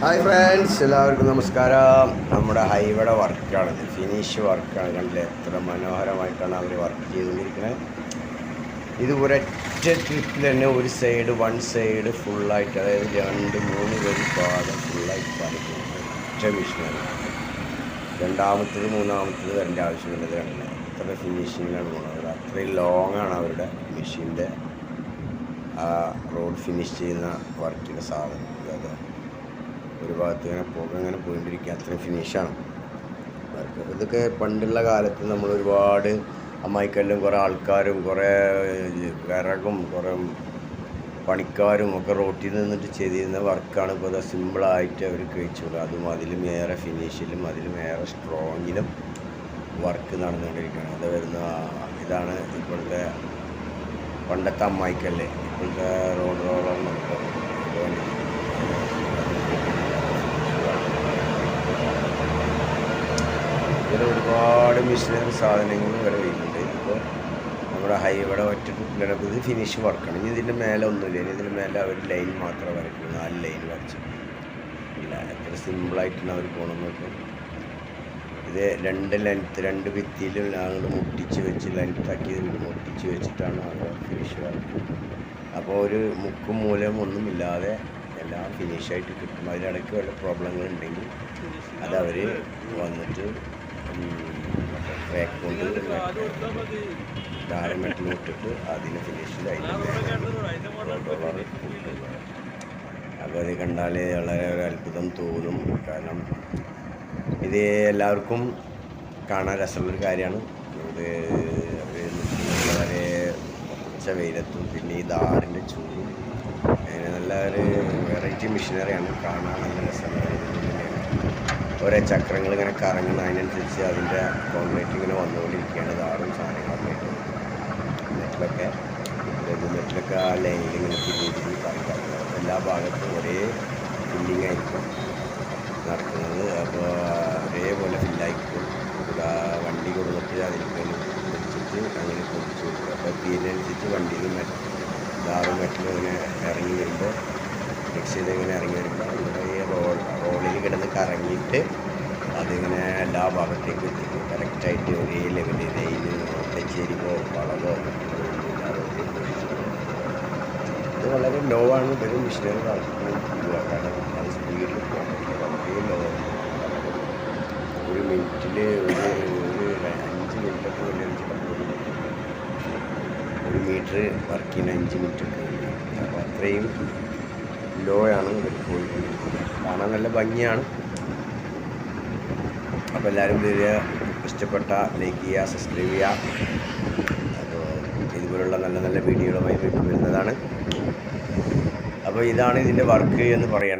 Hi friends എല്ലാവർക്കും നമസ്കാരം. നമ്മുടെ ഹൈവേയുടെ വർക്കാണ്. ഫിനിഷ് വർക്കാണ്. കണ്ടില്ലേ? എത്ര മനോഹരമായിട്ടാണ് അവർ വർക്ക് ചെയ്തുകൊണ്ടിരിക്കുന്നത് ഇത് ഒരൊറ്റ ട്രിപ്പിൽ തന്നെ ഒരു സൈഡ് വൺ സൈഡ് ഫുള്ളായിട്ട് അതായത് രണ്ട് മൂന്ന് പേര് ഭാഗം ഫുള്ളായിട്ട് പണിക്കും ഒറ്റ മെഷീനാണ് രണ്ടാമത്തത് മൂന്നാമത്തത് വരേണ്ട ആവശ്യമില്ല ഇത് അത്ര ഫിനിഷിങ്ങാണ് പോകുന്നത് അത്രയും ലോങ് ആണ് അവരുടെ മെഷീന്റെ ആ റോഡ് ഫിനിഷ് ചെയ്യുന്ന വർക്കിന്റെ സാധനം. ഭാഗത്ത് ഇങ്ങനെ പുക ഇങ്ങനെ പോയിട്ടിരിക്കുക അത്രയും ഫിനിഷാണ് വർക്ക് ഇതൊക്കെ പണ്ടുള്ള കാലത്ത് നമ്മൾ ഒരുപാട് അമ്മായിക്കല്ലും കുറേ ആൾക്കാരും കുറേ വിറകും കുറേ പണിക്കാരും ഒക്കെ റോട്ടിൽ നിന്നിട്ട് ചെയ്തിരുന്ന വർക്കാണ് ഇപ്പോൾ അത് സിമ്പിളായിട്ട് അവർ കഴിച്ചുള്ളൂ അതും അതിലും ഏറെ ഫിനിഷിലും അതിലും ഏറെ സ്ട്രോങ്ങിലും വർക്ക് നടന്നുകൊണ്ടിരിക്കുകയാണ്. അത് വരുന്ന ഇതാണ് ഇപ്പോഴത്തെ പണ്ടത്തെ അമ്മായിക്കല്ലേ. ഇപ്പോഴത്തെ റോഡ് റോളൊന്നും ഇതിൽ ഒരുപാട് മിഷനറി സാധനങ്ങൾ ഇവിടെ വരുന്നുണ്ട് അപ്പോൾ നമ്മുടെ ഹൈവേടെ ഒറ്റ ഇത് ഫിനിഷ് വർക്കാണ് ഇനി ഇതിന്റെ മേലെ ഒന്നുമില്ല. ഇനി ഇതിന്റെ മേലെ അവർ ലൈൻ മാത്രമേ വരയ്ക്കുള്ളൂ. നാല് ലൈൻ വരച്ചു. ഇല്ല എത്ര സിമ്പിളായിട്ടാണ് അവർ പോകണമെന്നൊക്കെ ഇത് രണ്ട് ലെങ്ത്ത് രണ്ട് ഭിത്തിയിൽ അങ്ങോട്ട് മുട്ടിച്ച് വെച്ച് ലെങ്ത്താക്കി മുട്ടിച്ച് വെച്ചിട്ടാണ് അവർ ഫിനിഷ് വർക്ക് അപ്പോൾ ഒരു മുക്കും മൂലം ഒന്നുമില്ലാതെ എല്ലാം ഫിനിഷായിട്ട് കിട്ടും. അതിനിടയ്ക്ക് വല്ല പ്രോബ്ലങ്ങൾ ഉണ്ടെങ്കിൽ അതവർ വന്നിട്ട് റാക്ക് കൊണ്ട് ധാരം മെറ്റൽ ഇട്ടിട്ട് അതിന് ഫിനിഷിൽ അപ്പോൾ അത് കണ്ടാൽ വളരെ ഒരു അത്ഭുതം തോന്നും. കാരണം ഇത് എല്ലാവർക്കും കാണാൻ രസമുള്ളൊരു കാര്യമാണ്. ഇത് വളരെ ഉച്ച വെയിലത്തും പിന്നെ ഈ ദാറിന്റെ ചൂടും. അങ്ങനെ നല്ല ഒരു വെറൈറ്റി മെഷീനറിയാണ് കാണാൻ നല്ല രസമാണ് ഓരോ ചക്രങ്ങൾ ഇങ്ങനെ കറങ്ങുന്ന അതിനനുസരിച്ച് അതിന്റെ കോൺക്രീറ്റ് ഇങ്ങനെ വന്നുകൊണ്ടിരിക്കുകയാണ്. ധാരാളം സാധനങ്ങളൊക്കെ ആയിട്ട് നെറ്റിലൊക്കെ അതായത് നെറ്റിലൊക്കെ ആ ലൈനിൽ ഇങ്ങനെ തിരിഞ്ഞ് തിരിഞ്ഞ് എല്ലാ ഭാഗത്തും ഒരേ ഫില്ലിംഗ് ആയിരിക്കും നടക്കുന്നത്. അപ്പോൾ ഒരേപോലെ ഫില്ലായിരിക്കും വണ്ടി കൊടുത്തിട്ട് അതിലേക്ക് വെച്ചിട്ട് അങ്ങനെ പൊടിച്ചു കൊടുക്കും. അപ്പോൾ തീരനുസരിച്ച് വണ്ടിയിൽ മെറ്റ് ധാറും മെറ്റലും ഇങ്ങനെ ഇറങ്ങി വരുമ്പോൾ മിക്സ് ചെയ്ത് ഇങ്ങനെ ഇറങ്ങി വരുമ്പോൾ ഇവിടെ ഈ റോൾ റോളിൽ കിടന്ന് കറങ്ങിയിട്ട് അതിങ്ങനെ എല്ലാ ഭാഗത്തേക്കും എത്തിക്കും. കറക്റ്റായിട്ട് ഒരേ ലെവലിൽ റെയിൽ തെച്ചേരിക്കോ വളവോ ഇത് വളരെ ലോ ആണ്. ഇതൊരു മിഷനറി കാരണം അത് സ്പീഡിൽ വളരെ ലോ ഒരു മിനിറ്റിൽ ഒരു ഒരു അഞ്ച് മിനിറ്റൊക്കെ വലിയ ഒരു മീറ്റർ വർക്ക് ചെയ്യുന്ന അഞ്ച് മിനിറ്റൊക്കെ അപ്പോൾ അത്രയും ലോ ആണ് ഇവർ പോയിക്കൊണ്ടിരിക്കുന്നത് കാണാൻ നല്ല ഭംഗിയാണ്. അപ്പോൾ എല്ലാവരും വരിക ഇഷ്ടപ്പെട്ട ലൈക്ക് ചെയ്യുക സബ്സ്ക്രൈബ് ചെയ്യുക. അപ്പോൾ ഇതുപോലുള്ള നല്ല നല്ല വീഡിയോകളുമായി വരുന്നതാണ്. അപ്പോൾ ഇതാണ് ഇതിന്റെ വർക്ക് എന്ന് പറയുന്നത്